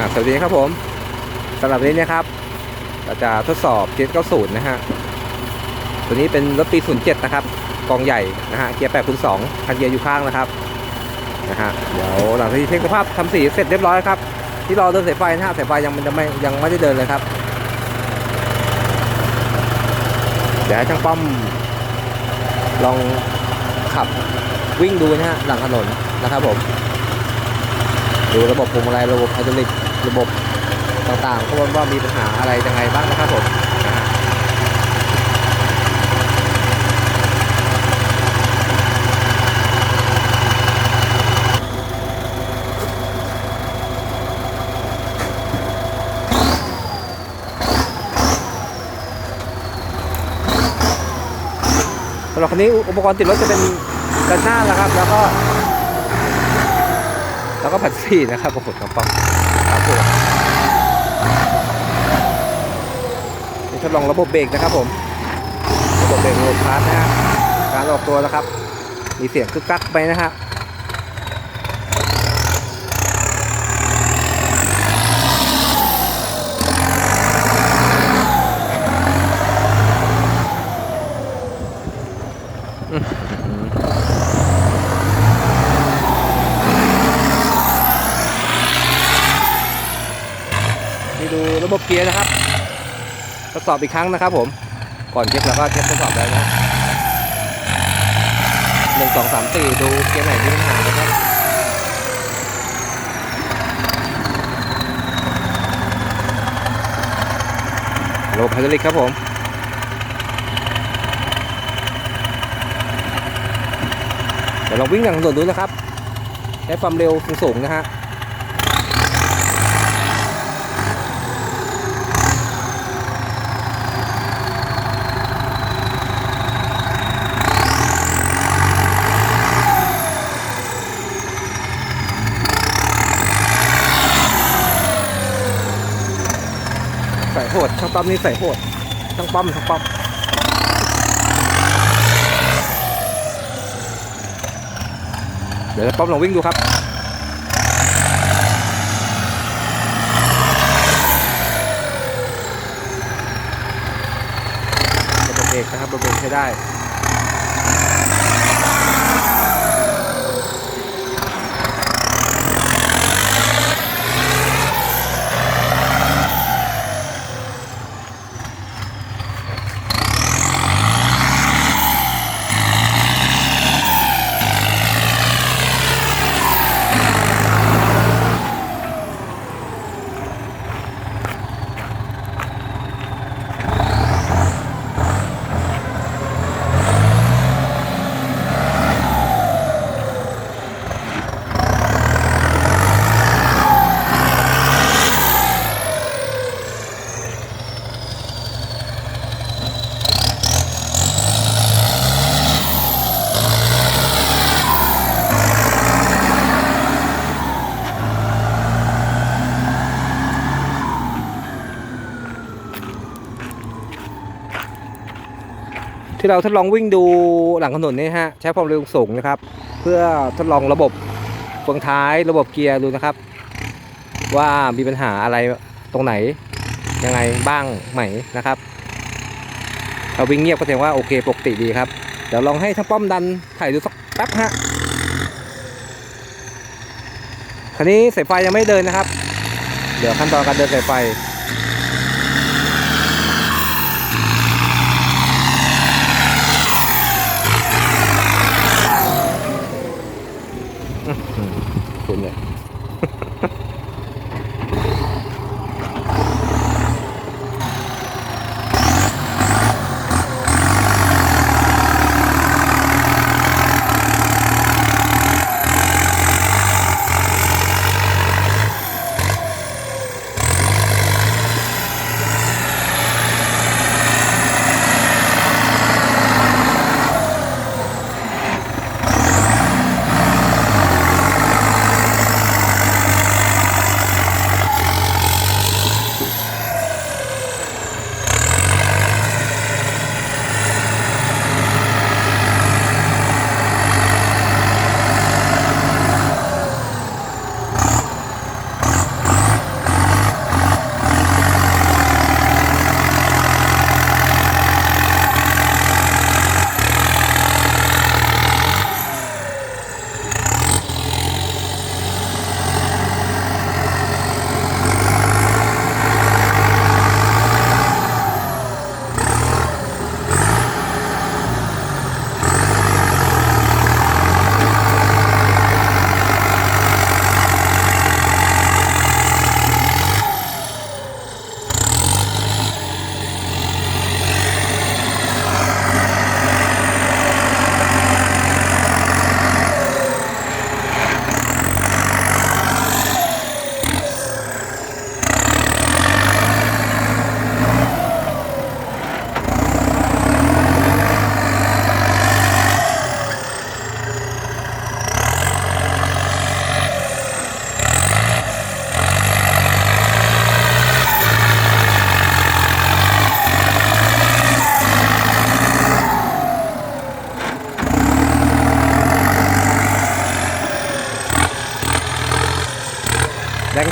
่าสวัสดีครับผมสำหรับนนี้นะครับเราจะทดสอบเกียร์90 นะฮะ ตัวนี้เป็นรถปี 07 นะครับ กองใหญ่นะฮะ เกียร์8คูณ2คันเกียร์อยู่ข้างนะครับ นะฮะ เดี๋ยวหลังจากที่เช็คสภาพทำสีเสร็จเรียบร้อยครับ ที่รอเดินสายไฟนะฮะ สายไฟยังมันจะไม่ยังไม่ได้เดินเลยครับ เดี๋ยวให้ช่างป้อมลองขับวิ่งดูนะฮะหลังถนนนะครับผม ดูระบบพวงมาลัยระบบไฮดรอลิก ระบบต่างๆก็ว่ามีปัญหาอะไรยังไงบ้างนะครับผมสำหรับคันนี้อุปกรณ์ติดรถจะเป็นกันหน้าแล้วครับ แล้วก็ แล้วก็ผัดซีนะครับผมกระป๋อง ครับทดลองระบบเบรกนะครับผม ระบบเบรกระบบคลาสนะฮะการออกตัวแล้วครับ มีเสียงคึกกักไปนะฮะนี่ดูระบบเกียร์นะครับ ท ดสอบอีกครั้งนะครับผม ก่อนเช็คแล้วก็เช็คทดสอบแล้วนะหนึ่งสองสามสี่ดูเกียร์ไหนมีปัญหานะครับระบบไฮดรอลิกครับผมเดี๋ยวเราวิ่งอย่างถนนดูนะครับ ใช้ความเร็วสูงๆนะฮะ ดช่างปั๊มนี่ใส่โหดช่างปั๊มช่างปั๊มเดี๋ยวปั๊มลองวิ่งดูครับระเบรกนะครับระบบเบรกใช้ได้ ที่เราทดลองวิ่งดูหลังถนนนี่ฮะใช้ความเร็วสูงนะครับ เพื่อทดลองระบบเฟืองท้ายระบบเกียร์ดูนะครับ ว่ามีปัญหาอะไรตรงไหนยังไงบ้างไหมนะครับถ้าวิ่งเงียบก็แสดงว่าโอเคปกติดีครับเดี๋ยวลองให้ทั้งป้อมดันถ่ายดูสักแป๊บฮะคันนี้สายไฟยังไม่เดินนะครับ เดี๋ยวขั้นตอนการเดินสายไฟ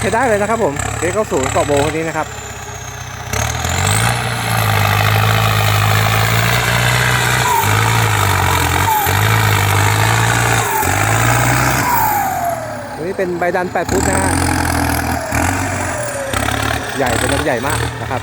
ใช้ได้เลยนะครับผมเด็กเข้าศูนย์เกาะโบคันนี้นะครับตัวนี้เป็นใบดัน8ฟุตนะฮะใหญ่เป็นลำใหญ่มากนะครับ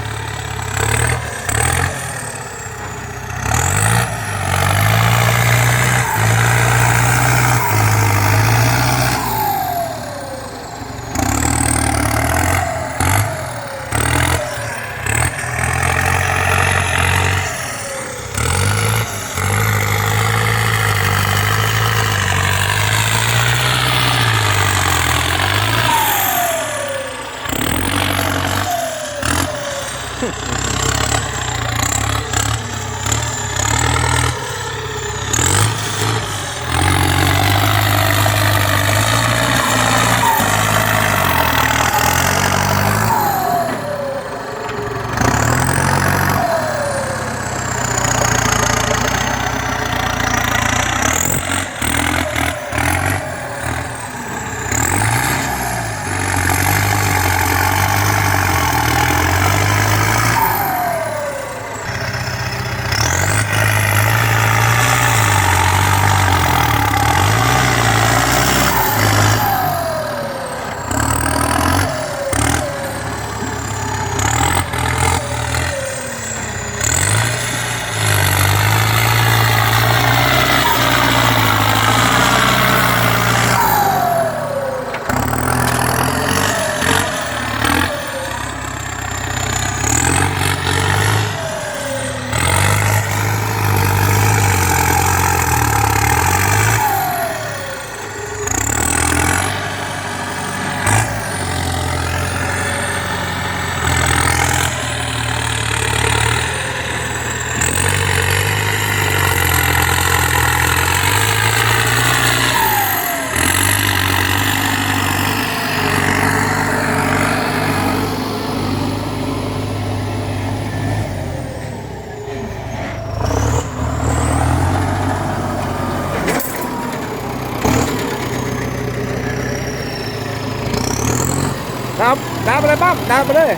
ปั๊บดับไปเลย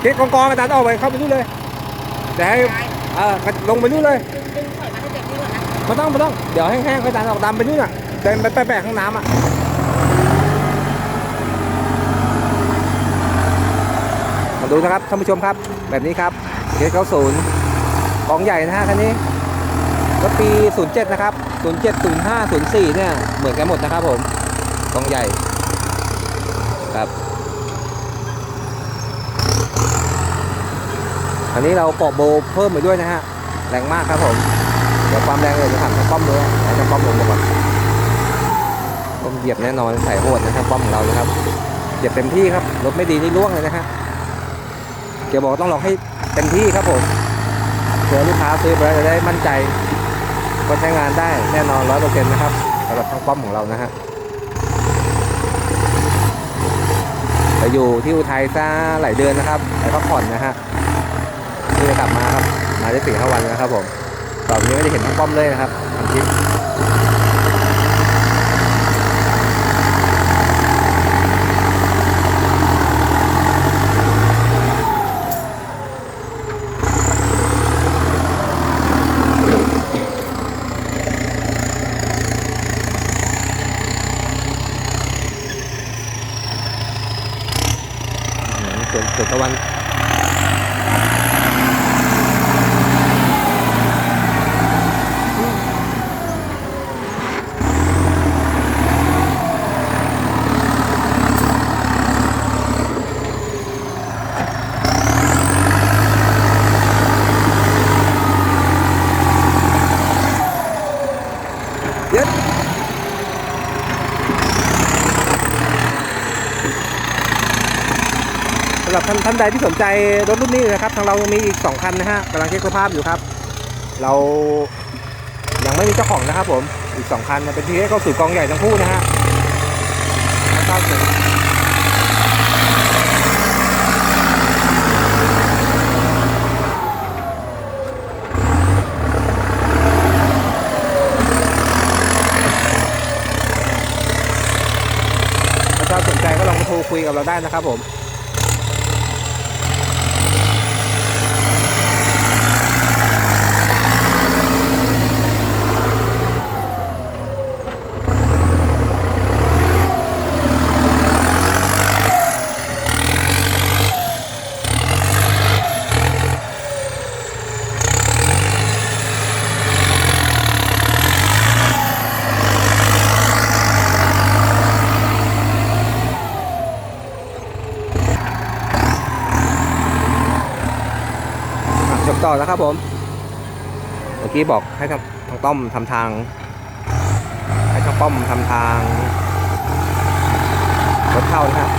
เก็บกองกองๆดันออกไปเข้าไปนู่นเลยแต่ให้เออลงไปนู่นเลยดึงดึงถอยมาให้เต็มที่ก่อนนะไม่ต้องไม่ต้องเดี๋ยวแห้งๆค่อยดันออกดำไปนู่นอะเดินไปแปะๆข้างน้ำอะมาดูนะครับท่านผู้ชมครับ แบบนี้ครับเกตเขาศูนย์กองใหญ่นะฮะคันนี้รถปี 07 นะครับ 07 05 04 เนี่ย เหมือนกันหมดนะครับผมกองใหญ่ ครับ อันนี้เราเกาะโบเพิ่มไปด้วยนะฮะ แรงมากครับผม เดี๋ยวความแรงเลยจะถามทางป้อมด้วยให้ทางป้อมลงมาก่อนป้อมเหยียบแน่นอนใส่โหดนะครับป้อมของเรานะครับ เหยียบเต็มที่ครับ รถไม่ดีนี่ล่วงเลยนะฮะ เกียร์บอกต้องลองให้เต็มที่ครับผมเพื่อลูกค้าซื้อไปแล้วจะได้มั่นใจว่าใช้งานได้แน่นอนร้อยเปอร์เซ็นต์นะครับสำหรับทางป้อมของเรานะฮะไปอยู่ที่อุทัยซะหลายเดือนนะครับไปพักผ่อนนะฮะที่จะกลับมาครับ มาได้สี่ห้าวันแล้วครับผมตอนนี้ไม่ได้เห็นทั้งป้อมเลยนะครับทำคลิปอื้อหือส่วนส่วนตะวัน ย็ดสำหรับท่านท่านใดที่สนใจรถรุ่นนี้นะครับ ทางเรายังมีอีก 2 คันนะฮะกำลังเช็คสภาพอยู่ครับ เรายังไม่มีเจ้าของนะครับผม อีก 2 คันนเป็นที่ให้เข้าสู่กองใหญ่ทั้งคู่นะฮะแล้วก็ส่วนถ้าสนใจก็ ก็ลองมาโทร คุยกับเราได้นะครับผม แล้วครับผมเมื่อกี้บอกให้ทางทางต้อมทำทาง ให้ทางป้อมทำทางรถเข้านะครับ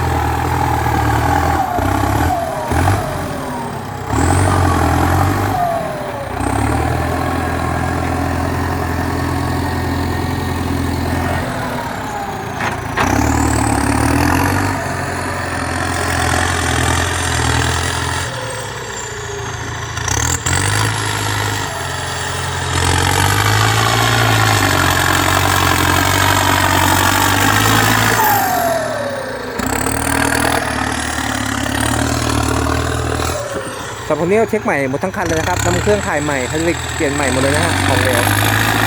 คนนี้เราเช็คใหม่หมดทั้งคันเลยนะครับน้ำเครื่องถ่ายใหม่ไฮดรอลิกเปลี่ยนใหม่หมดเลยนะฮะของเหลว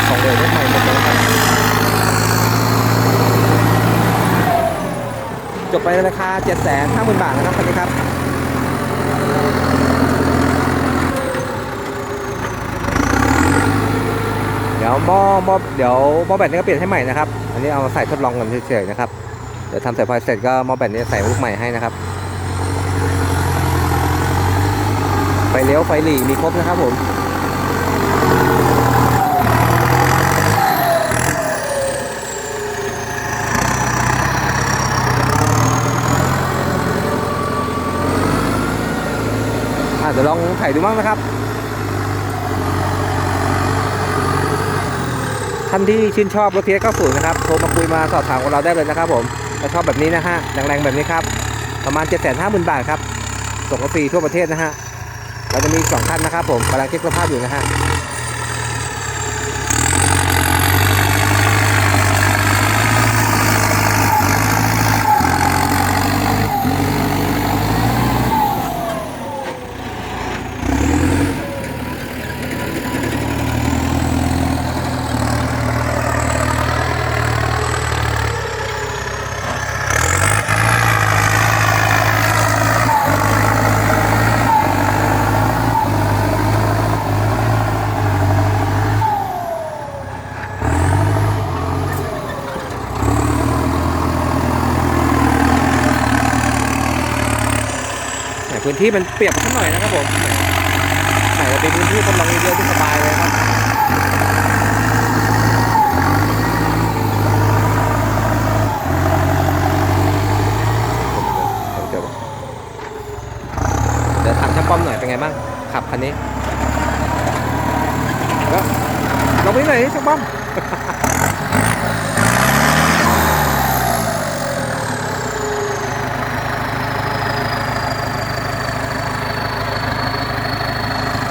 ของเหลวเช็คใหม่หมดเลยนะครับจบไปในราคา7 5 0 0 0 0บาทนะครับคันนี้ครับเดี๋ยวหม้อหม้อเดี๋ยวหม้อแบตนี้ก็เปลี่ยนให้ใหม่นะครับ อันนี้เอามาใส่ทดลองกันเฉยๆนะครับ เดี๋ยวทำสายไฟเสร็จก็หม้อแบตนี้ใส่ลูกใหม่ให้นะครับ ไฟเลี้ยวไฟหลีมีครบนะครับผมอะเดี๋ยวลองถ่ายดูบ้างนะครับ ท่านที่ชื่นชอบรถเทีย90นะครับ โทรมาคุยมาสอบถามกับเราได้เลยนะครับผมถ้าชอบแบบนี้นะฮะแรงๆแบบนี้ครับ ประมาณ750,000บาทครับส่งฟรีทั่วประเทศนะฮะ เราจะมีสองท่านนะครับผมกำลังเช็คสภาพอยู่นะฮะ นที่มันเปียกสักหน่อยนะครับผมแต่จะเป็นพื้นที่คนลองเยอะที่สบายเลยครับเดี๋ยวเดี๋ยวถามช่างป้อมหน่อยเป็นไงบ้างขับคันนี้ก็ลองไปหน่อยช่างป้อม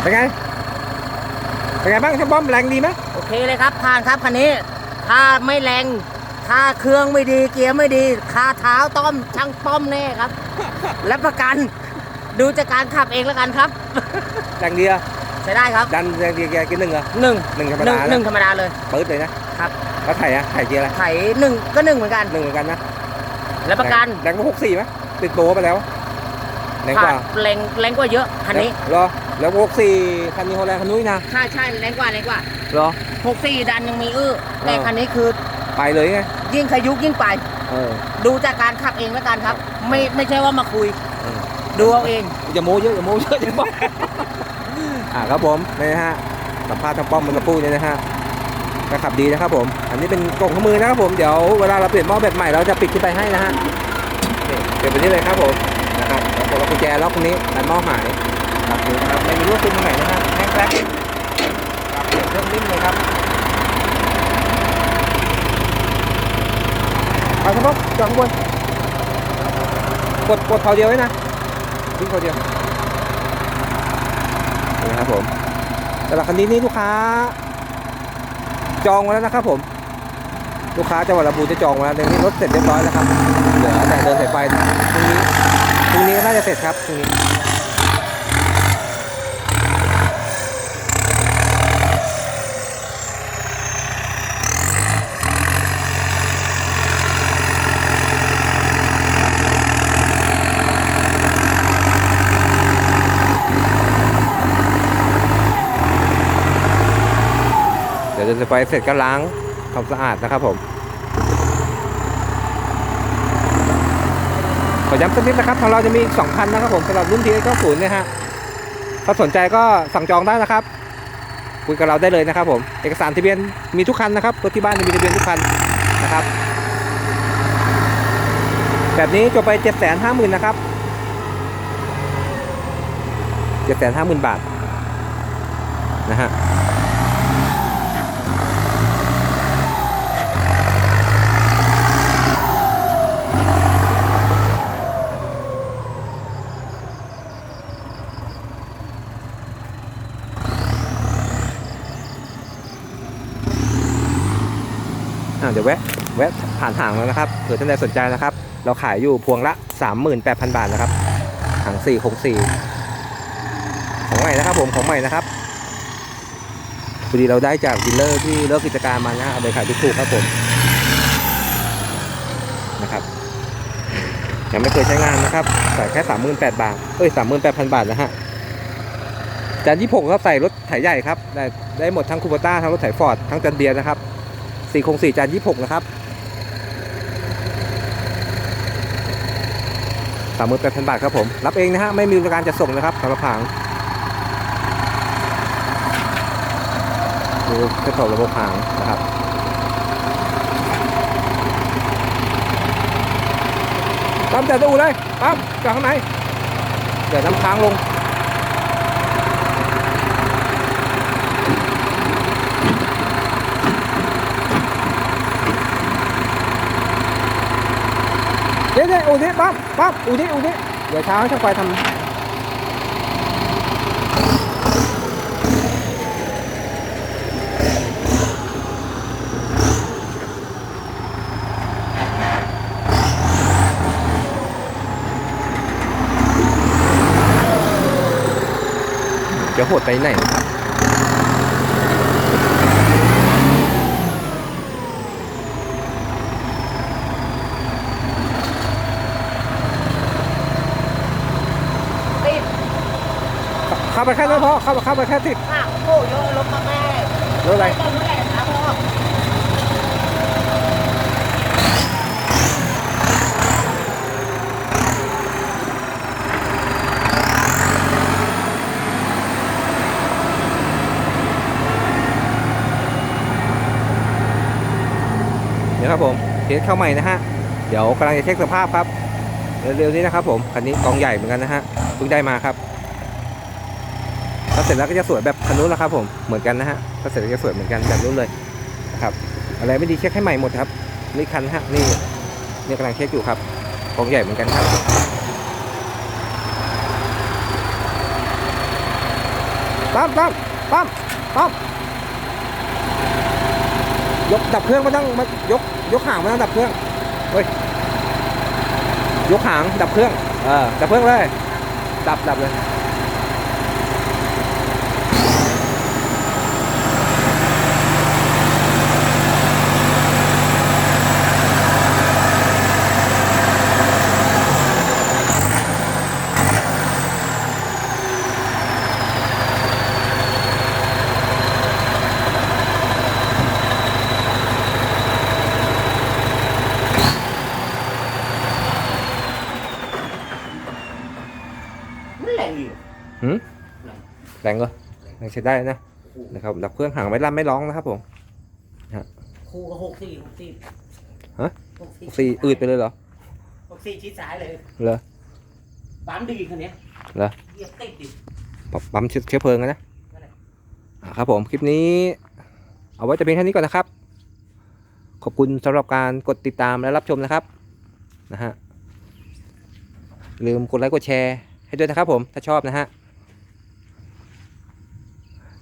เป็นไง เป็นไงบ้างช่างป้อมแรงดีไหมโอเคเลยครับผ่านครับคันนี้ถ้าไม่แรงถ้าเครื่องไม่ดีเกียร์ไม่ดีคาเท้าต้อมช่างป้อมแน่ครับและประกันดูจากการขับเองแล้วกันครับ แรงดีอะใช้ได้ครับดันแรงดีแกกินหนึ่งเหรอหนึ่งหนึ่งธรรมหนึ่ดางหนึ่งธรรมดาเลยปื๊ดเลยนะครับแล้วไถ่อะไถ่เกียร์อะไรไถหนึ่งก็หนึ่งเหมือนกันหนึ่งเหมือนกันนะและประกันแรงกว่าหกสี่ไหมติดโบไปแล้วแรงกผ่าว่านแรงแรงกว่าเยอะคันนี้เหรอ แล้วหกสี่คันนี้เขาแรงคันนู้นนะใช่ใช่แรงกว่าแรงกว่าเหรอ หกสี่ดันยังมีอื้อแต่เออ คันนี้คือไปเลยไงยิ่งขยุกยิ่งไป เออ ดูจากการขับเองแล้วกันครับ ไม่ไม่ใช่ว่ามาคุย เออ ดูเอาเอง อย่าโม้เยอะอย่าโม้เยอะอย่าโม้ อ่าครับผมนี่นะฮะสัมภาษณ์ทางป้อมมันกระปูเนี่ยนะฮะก็ขับดีนะครับผม อันนี้เป็นกล่องข้อมือนะครับผมเดี๋ยวเวลาเราเปลี่ยนหม้อแบตใหม่เราจะปิดขึ้นไปให้นะฮะนี่เปลี่ยนไปนี่เลยครับผมนะครับแล้วกดล็อกกุญแจล็อกตรงนี้แต่หม้อหาย ครับดูนะครับไม่มีลูกซึมตรงไหนนะฮะแห้งแกรกครับเปลี่ยนเครื่องนิ่มเลยครับไปครับผมจอดข้างบนกดกดเท้าเดียวไว้นะวิ่งเท้าเดียวนี่นะครับผมสำหรับคันนี้นี่ลูกค้า จองมาแล้วนะครับผมลูกค้าจังหวัดลำพูนจะจองมาแล้วเดี๋ยวนี้รถเสร็จเรียบร้อยแล้วครับ เหลือลือแต่เดินสายไฟพรุ่งนี้พรุ่งนี้ก็น่าจะเสร็จครับพรุ่งนี้ ยวเดินสายไฟเสร็จก็ล้างทำสะอาดนะครับผม ขอย้ำสักนิดนะครับของเราจะมีอีกสองคันนะครับผมสำหรับรุ่น TS 90เนี่ยฮะถ้าสนใจก็สั่งจองได้นะครับ คุยกับเราได้เลยนะครับ ผม เอกสารทะเบียนมีทุกคันนะครับรถที่บ้านจะมีทะเบียนทุกคันนะครับ แบบนี้จบไป7 5 0 0 0 0นะครับ7 5 0 0 0 0บาทนะฮะ เดี๋ยวแวะแวะผ่านห่างแล้วนะครับเผื่อท่านใดสนใจนะครับ เราขายอยู่พวงละ 38,000 บาทนะครับหาง4คง4ของใหม่นะครับผมของใหม่นะครับพอดีเราได้จากดีลเลอร์ที่เลิกกิจการมานะเอาไปขายถูกๆครับผมนะครับยังไม่เคยใช้งานนะครับแต่แค่38,000บาทเอ้ย38,000บาทนะฮะจาน26ครับใส่รถไถใหญ่ครับได้ได้หมดทั้งคูปต้าทั้งรถไถฟอร์ดทั้งจันเดียนะครับ สี่คงสี่จานยี่หกนะครับสามหมื่นแปดพันบาทครับผม รับเองนะฮะ ไม่มีบริการจะส่งนะครับสำหรับผางดูทดสอบระบบผางนะครับปั๊มจากตู้เลยปั๊มจากข้างในเดี๋ยวน้ำค้างลง เดี๋ยวเดี๋ยวอูนี่ปั๊บปั๊บอูนี่อูนี่เดี๋ยวเช้าช่างไฟทำจะโหดไปไหนนะครับ ติด เข้าไปแค่นั้นพอเข้าเข้าไปแค่ติดอะโอ้โยรถมาแม่รถอะไรต้นแม่ครับพ่อเดี๋ยวครับผมเทสเข้าใหม่นะฮะ เดี๋ยวกำลังจะเช็คสภาพครับ เร็วๆนี้นะครับผม คันนี้กองใหญ่เหมือนกันนะฮะ เพิ่งได้มาครับถ้า เสร็จแล้วก็จะสวยแบบคันนู้นแหละครับผมเหมือนกันนะฮะถ้าเสร็จแล้วจะสวยเหมือนกันแบบนู้นเลยนะครับอะไรไม่ดีเช็คให้ใหม่หมดครับนี่คันฮะนี่นี่กำลังเช็คอยู่ครับกองใหญ่เหมือนกันครับปั๊มปั๊มปั๊มปั๊มยกดับเครื่องมาตั้งมายกยกหางมาตั้งดับเครื่องเฮ้ยยกหางดับเครื่องเออดับเครื่องเลยดับดับเลย แรงก็แรงใช้ได้นะนะครับดับเครื่องหางไม่ลั่นไม่ร้องนะครับผมครูก็หกสี่หกสี่ฮะหกสี่สี่อืดไปเลยเหรอหกสี่ชิดซ้ายเลยเหรอปั๊มดีคันเนี้ยเหรอเหยียบติดดิปั๊มเชื้อเพลิงอะนะอ่าครับผมคลิปนี้ เอาไว้จะเพียงแค่นี้ก่อนนะครับ ขอบคุณสำหรับการกดติดตามและรับชมนะครับนะฮะอย่าลืมกดไลค์กดแชร์ให้ด้วยนะครับผมถ้าชอบนะฮะ